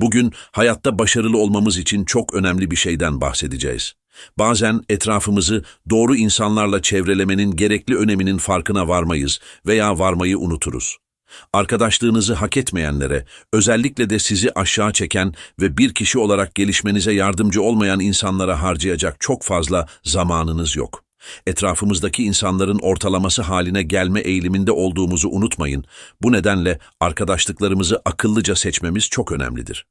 Bugün hayatta başarılı olmamız için çok önemli bir şeyden bahsedeceğiz. Bazen etrafımızı doğru insanlarla çevrelemenin gerekli öneminin farkına varmayız veya varmayı unuturuz. Arkadaşlığınızı hak etmeyenlere, özellikle de sizi aşağı çeken ve bir kişi olarak gelişmenize yardımcı olmayan insanlara harcayacak çok fazla zamanınız yok. Etrafımızdaki insanların ortalaması haline gelme eğiliminde olduğumuzu unutmayın. Bu nedenle arkadaşlıklarımızı akıllıca seçmemiz çok önemlidir.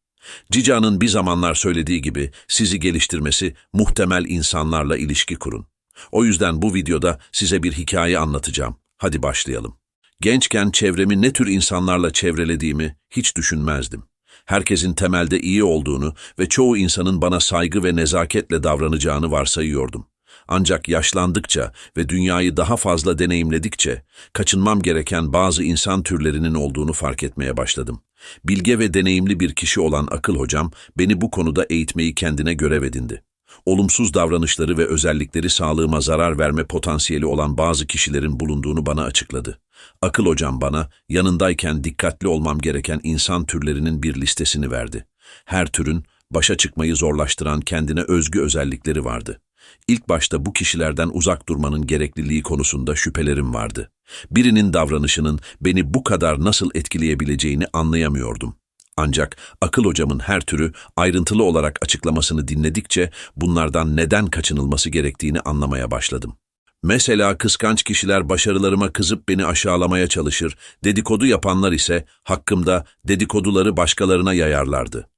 Cica'nın bir zamanlar söylediği gibi sizi geliştirmesi muhtemel insanlarla ilişki kurun. O yüzden bu videoda size bir hikaye anlatacağım. Hadi başlayalım. Gençken çevremi ne tür insanlarla çevrelediğimi hiç düşünmezdim. Herkesin temelde iyi olduğunu ve çoğu insanın bana saygı ve nezaketle davranacağını varsayıyordum. Ancak yaşlandıkça ve dünyayı daha fazla deneyimledikçe kaçınmam gereken bazı insan türlerinin olduğunu fark etmeye başladım. Bilge ve deneyimli bir kişi olan akıl hocam beni bu konuda eğitmeyi kendine görev edindi. Olumsuz davranışları ve özellikleri sağlığıma zarar verme potansiyeli olan bazı kişilerin bulunduğunu bana açıkladı. Akıl hocam bana yanındayken dikkatli olmam gereken insan türlerinin bir listesini verdi. Her türün başa çıkmayı zorlaştıran kendine özgü özellikleri vardı. İlk başta bu kişilerden uzak durmanın gerekliliği konusunda şüphelerim vardı. Birinin davranışının beni bu kadar nasıl etkileyebileceğini anlayamıyordum. Ancak akıl hocamın her türü ayrıntılı olarak açıklamasını dinledikçe bunlardan neden kaçınılması gerektiğini anlamaya başladım. Mesela kıskanç kişiler başarılarıma kızıp beni aşağılamaya çalışır, dedikodu yapanlar ise hakkımda dedikoduları başkalarına yayarlardı.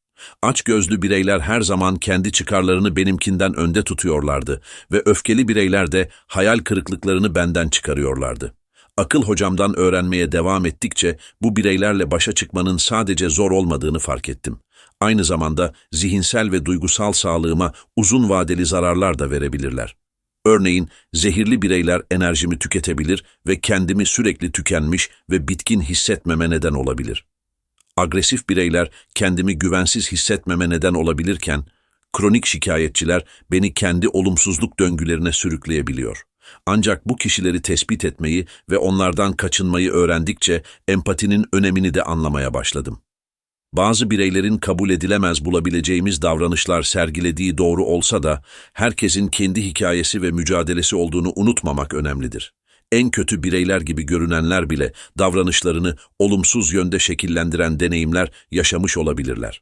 Açgözlü bireyler her zaman kendi çıkarlarını benimkinden önde tutuyorlardı ve öfkeli bireyler de hayal kırıklıklarını benden çıkarıyorlardı. Akıl hocamdan öğrenmeye devam ettikçe bu bireylerle başa çıkmanın sadece zor olmadığını fark ettim. Aynı zamanda zihinsel ve duygusal sağlığıma uzun vadeli zararlar da verebilirler. Örneğin zehirli bireyler enerjimi tüketebilir ve kendimi sürekli tükenmiş ve bitkin hissetmeme neden olabilir. Agresif bireyler kendimi güvensiz hissetmeme neden olabilirken, kronik şikayetçiler beni kendi olumsuzluk döngülerine sürükleyebiliyor. Ancak bu kişileri tespit etmeyi ve onlardan kaçınmayı öğrendikçe empatinin önemini de anlamaya başladım. Bazı bireylerin kabul edilemez bulabileceğimiz davranışlar sergilediği doğru olsa da herkesin kendi hikayesi ve mücadelesi olduğunu unutmamak önemlidir en kötü bireyler gibi görünenler bile davranışlarını olumsuz yönde şekillendiren deneyimler yaşamış olabilirler.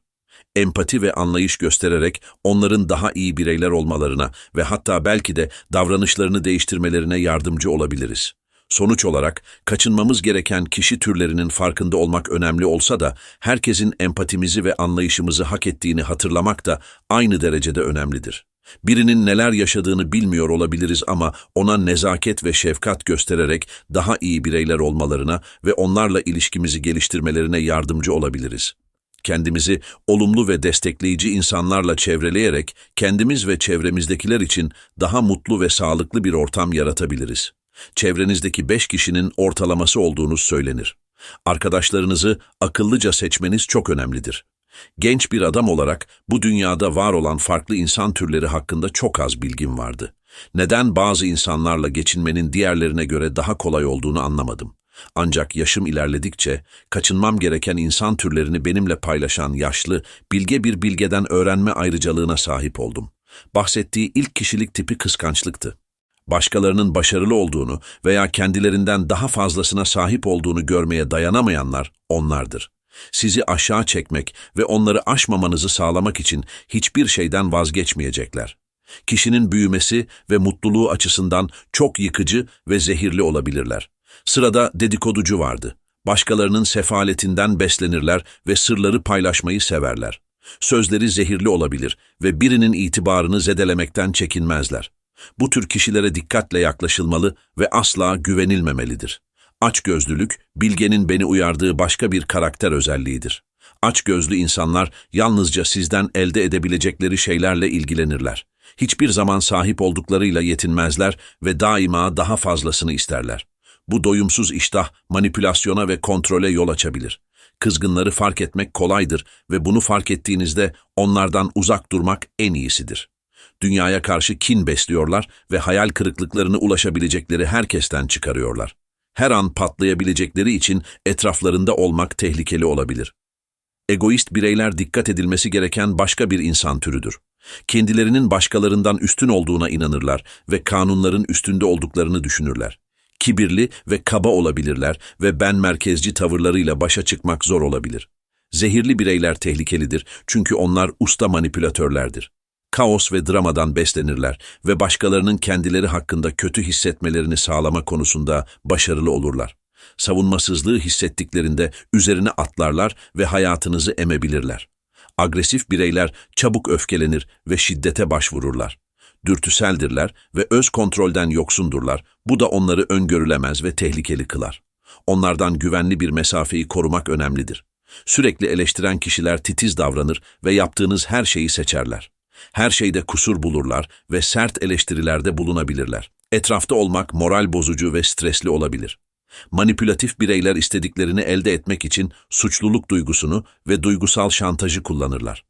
Empati ve anlayış göstererek onların daha iyi bireyler olmalarına ve hatta belki de davranışlarını değiştirmelerine yardımcı olabiliriz. Sonuç olarak kaçınmamız gereken kişi türlerinin farkında olmak önemli olsa da herkesin empatimizi ve anlayışımızı hak ettiğini hatırlamak da aynı derecede önemlidir. Birinin neler yaşadığını bilmiyor olabiliriz ama ona nezaket ve şefkat göstererek daha iyi bireyler olmalarına ve onlarla ilişkimizi geliştirmelerine yardımcı olabiliriz. Kendimizi olumlu ve destekleyici insanlarla çevreleyerek kendimiz ve çevremizdekiler için daha mutlu ve sağlıklı bir ortam yaratabiliriz. Çevrenizdeki beş kişinin ortalaması olduğunuz söylenir. Arkadaşlarınızı akıllıca seçmeniz çok önemlidir. Genç bir adam olarak bu dünyada var olan farklı insan türleri hakkında çok az bilgim vardı. Neden bazı insanlarla geçinmenin diğerlerine göre daha kolay olduğunu anlamadım. Ancak yaşım ilerledikçe kaçınmam gereken insan türlerini benimle paylaşan yaşlı, bilge bir bilgeden öğrenme ayrıcalığına sahip oldum. Bahsettiği ilk kişilik tipi kıskançlıktı. Başkalarının başarılı olduğunu veya kendilerinden daha fazlasına sahip olduğunu görmeye dayanamayanlar onlardır sizi aşağı çekmek ve onları aşmamanızı sağlamak için hiçbir şeyden vazgeçmeyecekler. Kişinin büyümesi ve mutluluğu açısından çok yıkıcı ve zehirli olabilirler. Sırada dedikoducu vardı. Başkalarının sefaletinden beslenirler ve sırları paylaşmayı severler. Sözleri zehirli olabilir ve birinin itibarını zedelemekten çekinmezler. Bu tür kişilere dikkatle yaklaşılmalı ve asla güvenilmemelidir. Açgözlülük, Bilge'nin beni uyardığı başka bir karakter özelliğidir. Açgözlü insanlar yalnızca sizden elde edebilecekleri şeylerle ilgilenirler. Hiçbir zaman sahip olduklarıyla yetinmezler ve daima daha fazlasını isterler. Bu doyumsuz iştah manipülasyona ve kontrole yol açabilir. Kızgınları fark etmek kolaydır ve bunu fark ettiğinizde onlardan uzak durmak en iyisidir. Dünyaya karşı kin besliyorlar ve hayal kırıklıklarını ulaşabilecekleri herkesten çıkarıyorlar her an patlayabilecekleri için etraflarında olmak tehlikeli olabilir. Egoist bireyler dikkat edilmesi gereken başka bir insan türüdür. Kendilerinin başkalarından üstün olduğuna inanırlar ve kanunların üstünde olduklarını düşünürler. Kibirli ve kaba olabilirler ve ben merkezci tavırlarıyla başa çıkmak zor olabilir. Zehirli bireyler tehlikelidir çünkü onlar usta manipülatörlerdir. Kaos ve dramadan beslenirler ve başkalarının kendileri hakkında kötü hissetmelerini sağlama konusunda başarılı olurlar. Savunmasızlığı hissettiklerinde üzerine atlarlar ve hayatınızı emebilirler. Agresif bireyler çabuk öfkelenir ve şiddete başvururlar. Dürtüseldirler ve öz kontrolden yoksundurlar. Bu da onları öngörülemez ve tehlikeli kılar. Onlardan güvenli bir mesafeyi korumak önemlidir. Sürekli eleştiren kişiler titiz davranır ve yaptığınız her şeyi seçerler. Her şeyde kusur bulurlar ve sert eleştirilerde bulunabilirler. Etrafta olmak moral bozucu ve stresli olabilir. Manipülatif bireyler istediklerini elde etmek için suçluluk duygusunu ve duygusal şantajı kullanırlar.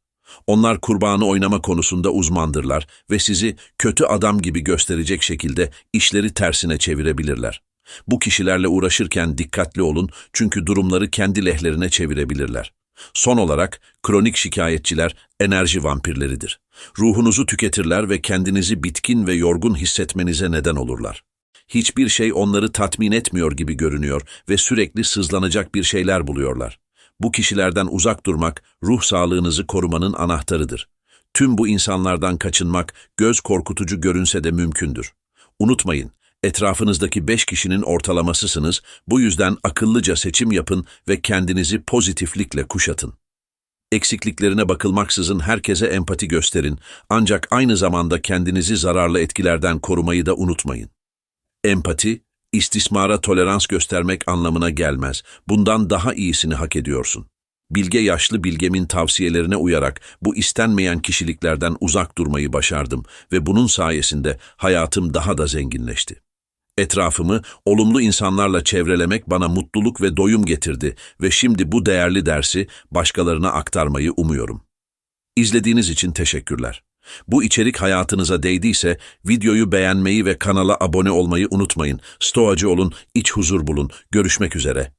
Onlar kurbanı oynama konusunda uzmandırlar ve sizi kötü adam gibi gösterecek şekilde işleri tersine çevirebilirler. Bu kişilerle uğraşırken dikkatli olun çünkü durumları kendi lehlerine çevirebilirler. Son olarak kronik şikayetçiler enerji vampirleridir. Ruhunuzu tüketirler ve kendinizi bitkin ve yorgun hissetmenize neden olurlar. Hiçbir şey onları tatmin etmiyor gibi görünüyor ve sürekli sızlanacak bir şeyler buluyorlar. Bu kişilerden uzak durmak, ruh sağlığınızı korumanın anahtarıdır. Tüm bu insanlardan kaçınmak, göz korkutucu görünse de mümkündür. Unutmayın, etrafınızdaki beş kişinin ortalamasısınız, bu yüzden akıllıca seçim yapın ve kendinizi pozitiflikle kuşatın. Eksikliklerine bakılmaksızın herkese empati gösterin, ancak aynı zamanda kendinizi zararlı etkilerden korumayı da unutmayın. Empati, istismara tolerans göstermek anlamına gelmez. Bundan daha iyisini hak ediyorsun. Bilge yaşlı bilgemin tavsiyelerine uyarak bu istenmeyen kişiliklerden uzak durmayı başardım ve bunun sayesinde hayatım daha da zenginleşti. Etrafımı olumlu insanlarla çevrelemek bana mutluluk ve doyum getirdi ve şimdi bu değerli dersi başkalarına aktarmayı umuyorum. İzlediğiniz için teşekkürler. Bu içerik hayatınıza değdiyse videoyu beğenmeyi ve kanala abone olmayı unutmayın. Stoacı olun, iç huzur bulun. Görüşmek üzere.